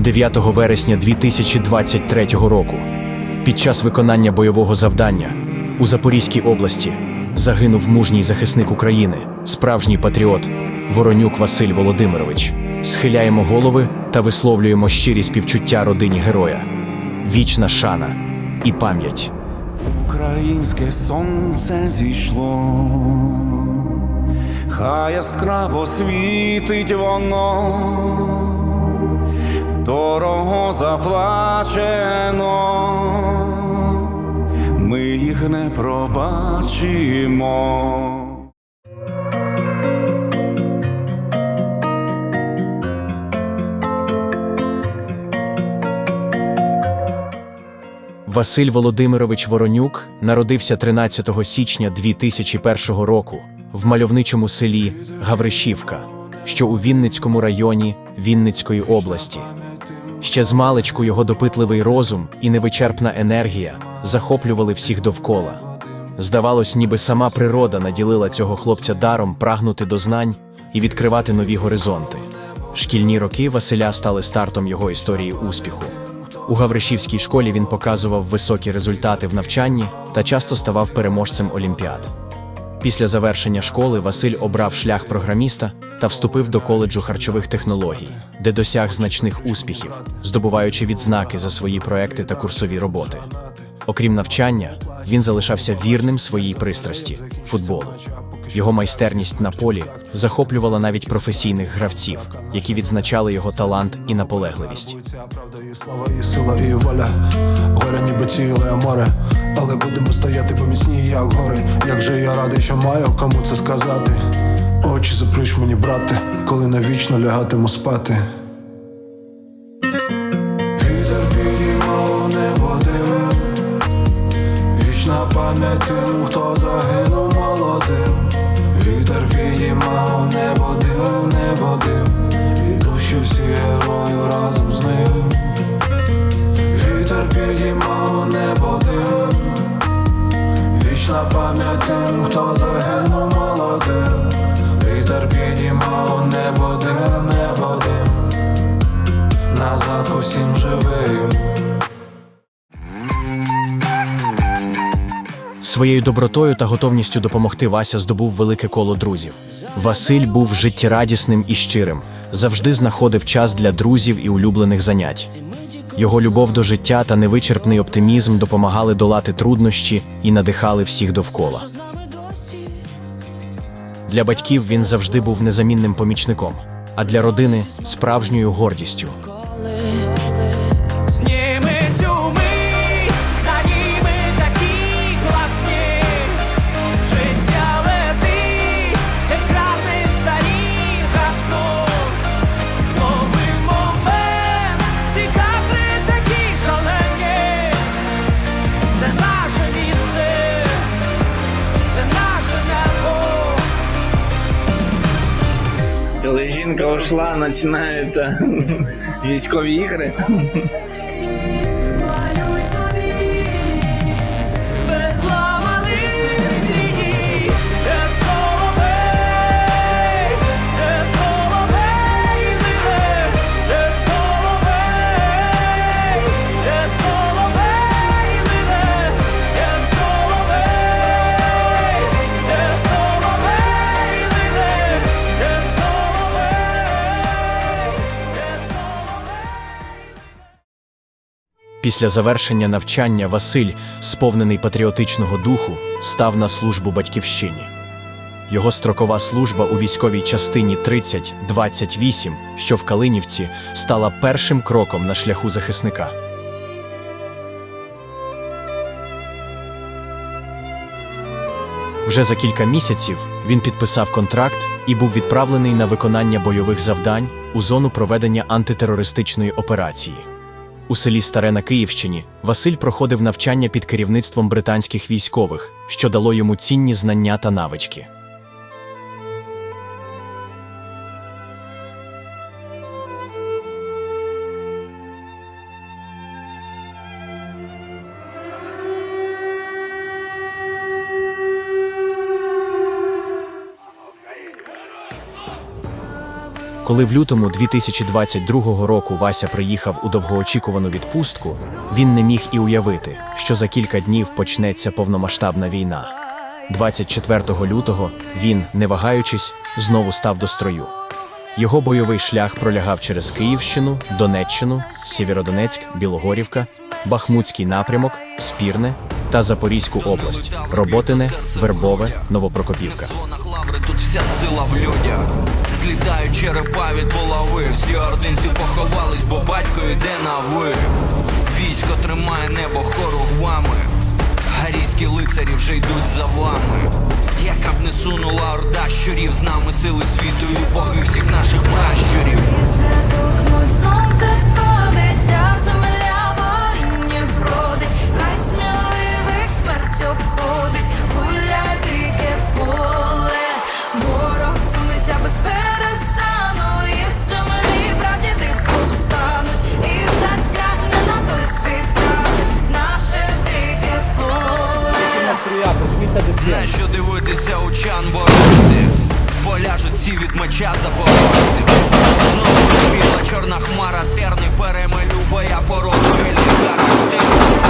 9 вересня 2023 року. Під час виконання бойового завдання у Запорізькій області загинув мужній захисник України, справжній патріот Воронюк Василь Володимирович. Схиляємо голови та висловлюємо щирі співчуття родині героя. Вічна шана і пам'ять. Українське сонце зійшло, хай яскраво світить воно, дорого заплачено, ми їх не пробачимо. Василь Володимирович Воронюк народився 13 січня 2001 року в мальовничому селі Гавришівка, що у Вінницькому районі Вінницької області. Ще з маличку його допитливий розум і невичерпна енергія захоплювали всіх довкола. Здавалось, ніби сама природа наділила цього хлопця даром прагнути до знань і відкривати нові горизонти. Шкільні роки Василя стали стартом його історії успіху. У Гавришівській школі він показував високі результати в навчанні та часто ставав переможцем олімпіад. Після завершення школи Василь обрав шлях програміста та вступив до коледжу харчових технологій, де досяг значних успіхів, здобуваючи відзнаки за свої проекти та курсові роботи. Окрім навчання, він залишався вірним своїй пристрасті футболу. Його майстерність на полі захоплювала навіть професійних гравців, які відзначали його талант і наполегливість. Море, але будемо стояти поміцні, як гори. Як же я радий, що маю кому це сказати. Очі заплющ мені, брате, коли навічно лягатиму спати. Своєю добротою та готовністю допомогти Вася здобув велике коло друзів. Василь був життєрадісним і щирим, завжди знаходив час для друзів і улюблених занять. Його любов до життя та невичерпний оптимізм допомагали долати труднощі і надихали всіх довкола. Для батьків він завжди був незамінним помічником, а для родини справжньою гордістю. Жінка ушла, починаються військові ігри. Після завершення навчання Василь, сповнений патріотичного духу, став на службу батьківщині. Його строкова служба у військовій частині 30-28, що в Калинівці, стала першим кроком на шляху захисника. Вже за кілька місяців він підписав контракт і був відправлений на виконання бойових завдань у зону проведення антитерористичної операції. У селі Старе на Київщині Василь проходив навчання під керівництвом британських військових, що дало йому цінні знання та навички. Коли в лютому 2022 року Вася приїхав у довгоочікувану відпустку, він не міг і уявити, що за кілька днів почнеться повномасштабна війна. 24 лютого він, не вагаючись, знову став до строю. Його бойовий шлях пролягав через Київщину, Донеччину, Сєвєродонецьк, Білогорівка, Бахмутський напрямок, Спірне та Запорізьку область, Роботине, Вербове, Новопрокопівка. тут вся сила в людях. Злітають черепа від булави. Всі ординці поховались, бо батько йде на ви. Військо тримає небо хоругвами. Гарійські лицарі вже йдуть за вами. Яка б не сунула орда щурів з нами сили світу і боги всіх наших пращурів. Нащо дивитися у чан ворожці? Поляжуть всі від меча запорожці Знову біла чорна хмара, терни перемелю, бо я порог хвилі характер.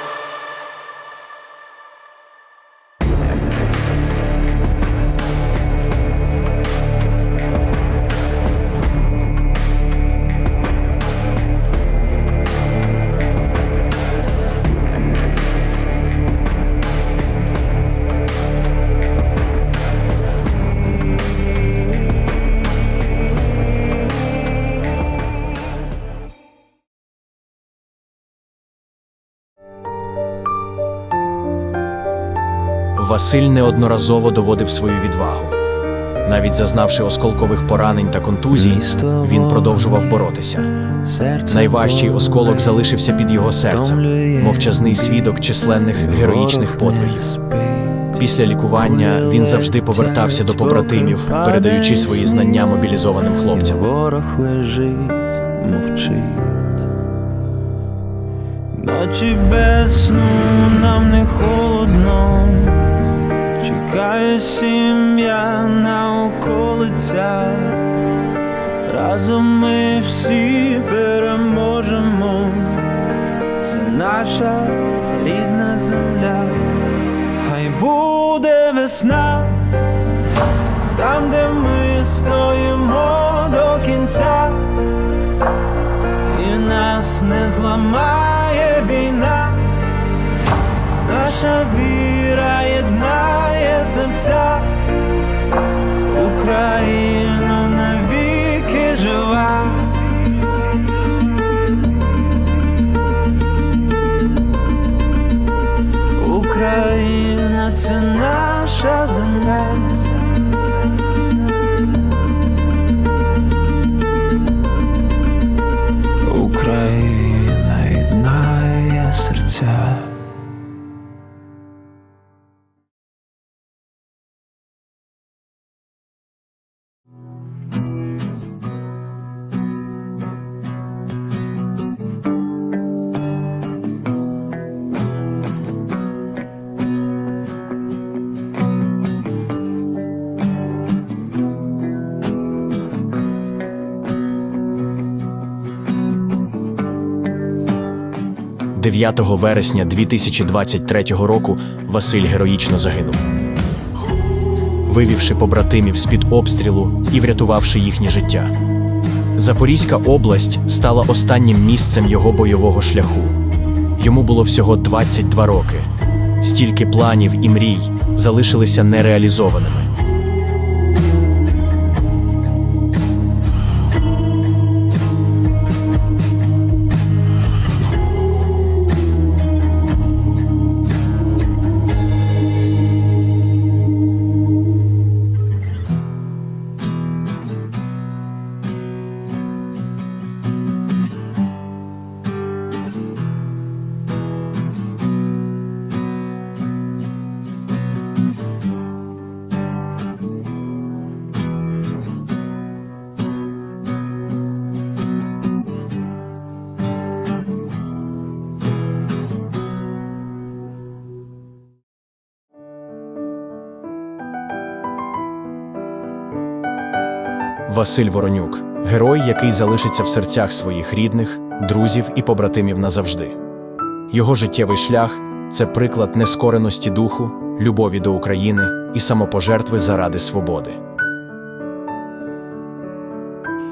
Василь неодноразово доводив свою відвагу. Навіть зазнавши осколкових поранень та контузій, він продовжував боротися. Найважчий осколок залишився під його серцем, мовчазний свідок численних героїчних подвигів. Після лікування він завжди повертався до побратимів, передаючи свої знання мобілізованим хлопцям. Ворог лежить, мовчить. Ночі без сну нам не холодно. Чекає сім'я на околицях. Разом ми всі переможемо. Це наша рідна земля. Хай буде весна. Там, де ми стоїмо до кінця, і нас не зламає війна, наша єднає серця, Україна навіки жива. Україна це наша 9 вересня 2023 року Василь героїчно загинув. Вивівши побратимів з-під обстрілу і врятувавши їхнє життя. Запорізька область стала останнім місцем його бойового шляху. Йому було всього 22 роки. Стільки планів і мрій залишилися нереалізованими. Василь Воронюк герой, який залишиться в серцях своїх рідних, друзів і побратимів назавжди. Його життєвий шлях це приклад нескореності духу, любові до України і самопожертви заради свободи.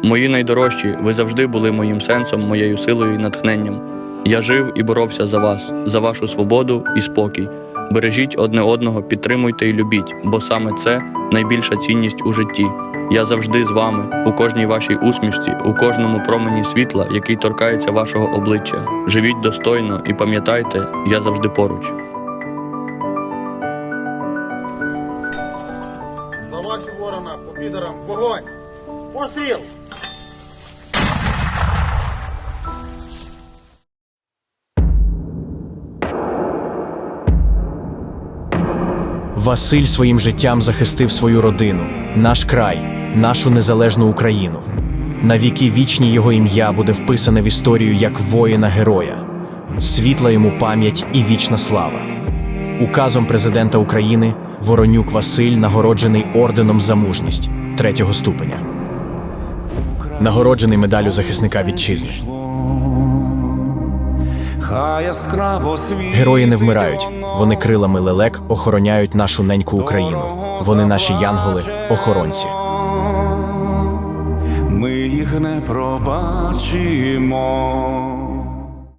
Мої найдорожчі, ви завжди були моїм сенсом, моєю силою і натхненням. Я жив і боровся за вас, за вашу свободу і спокій. Бережіть одне одного, підтримуйте і любіть, бо саме це найбільша цінність у житті. Я завжди з вами, у кожній вашій усмішці, у кожному промені світла, який торкається вашого обличчя. Живіть достойно і пам'ятайте, я завжди поруч. За Васю Ворона по підерам вогонь! Постріл! Василь своїм життям захистив свою родину, наш край, нашу незалежну Україну. На віки вічні його ім'я буде вписане в історію як воїна-героя. Світла йому пам'ять і вічна слава. Указом президента України Воронюк Василь нагороджений орденом за мужність третього ступеня. Нагороджений медаллю захисника вітчизни. Герої не вмирають. Вони крилами лелек охороняють нашу неньку Україну. Вони наші янголи, охоронці. Ми їх не пробачимо.